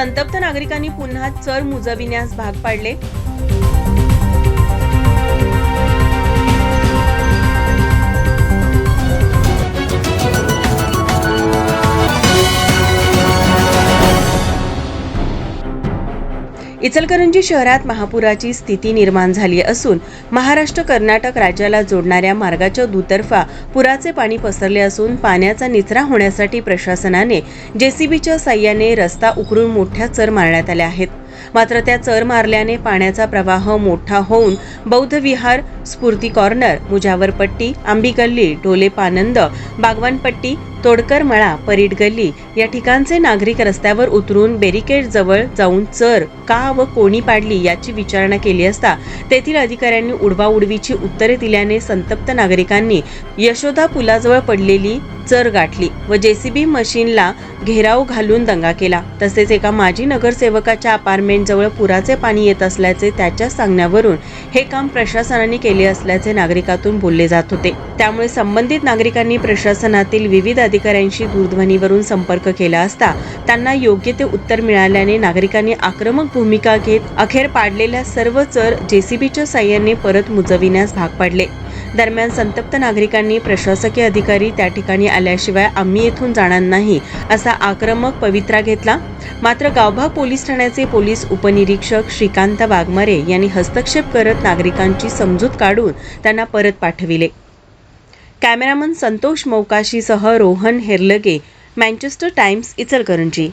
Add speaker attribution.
Speaker 1: संतप्त नागरिकांनी पुन्हा चर मुजविण्यास भाग पाडले. इचलकरंजी शहरात महापुराची स्थिती निर्माण झाली असून महाराष्ट्र कर्नाटक राज्याला जोडणाऱ्या मार्गाच्या दुतर्फा पुराचे पाणी पसरले असून पाण्याचा निचरा होण्यासाठी प्रशासनाने जेसीबीच्या साह्याने रस्ता उकरून मोठ्या चर मारण्यात आल्या आहेत. मात्र त्या चर मारल्याने पाण्याचा प्रवाह मोठा होऊन बौद्ध विहार स्फूर्ती कॉर्नर मुजावरपट्टी आंबी गल्ली ढोले पानंद बागवानपट्टी तोडकर मळा परीट गल्ली या ठिकाणचे नागरिक रस्त्यावर उतरून बेरिकेड जवळ जाऊन चर का व कोणी पाडली याची विचारणा केली असता तेथील अधिकाऱ्यांनी उडवाउडवीची उत्तरे दिल्याने संतप्त नागरिकांनी यशोदा पुलाजवळ पडलेली चर गाठली व जेसीबी मशीनला घेराव घालून दंगा केला. तसेच एका माजी नगरसेवकाच्या अपार्टमेंट जवळ पुराचे पाणी येत असल्याचे त्याच्या सांगण्यावरून हे काम प्रशासनाने केले असल्याचे नागरिकातून बोलले जात होते. त्यामुळे संबंधित नागरिकांनी प्रशासनातील विविध अधिकाऱ्यांशी दूरध्वनीवरून संपर्क केला असता त्यांना योग्य ते उत्तर मिळाल्याने नागरिकांनी आक्रमक भूमिका घेत अखेर पाडलेल्या सर्व चर जेसीबीच्या साह्याने परत मुजविण्यास भाग पाडले. दरम्यान संतप्त नागरिकांनी प्रशासकीय अधिकारी त्या ठिकाणी आल्याशिवाय आम्ही येथून जाणार नाही असा आक्रमक पवित्रा घेतला. मात्र गावभाग पोलीस ठाण्याचे पोलीस उपनिरीक्षक श्रीकांत वाघमारे यांनी हस्तक्षेप करत नागरिकांची समजूत काढून त्यांना परत पाठविले. कॅमेरामन संतोष मौकाशीसह रोहन हेरलगे मँचेस्टर टाइम्स इचलकरंजी.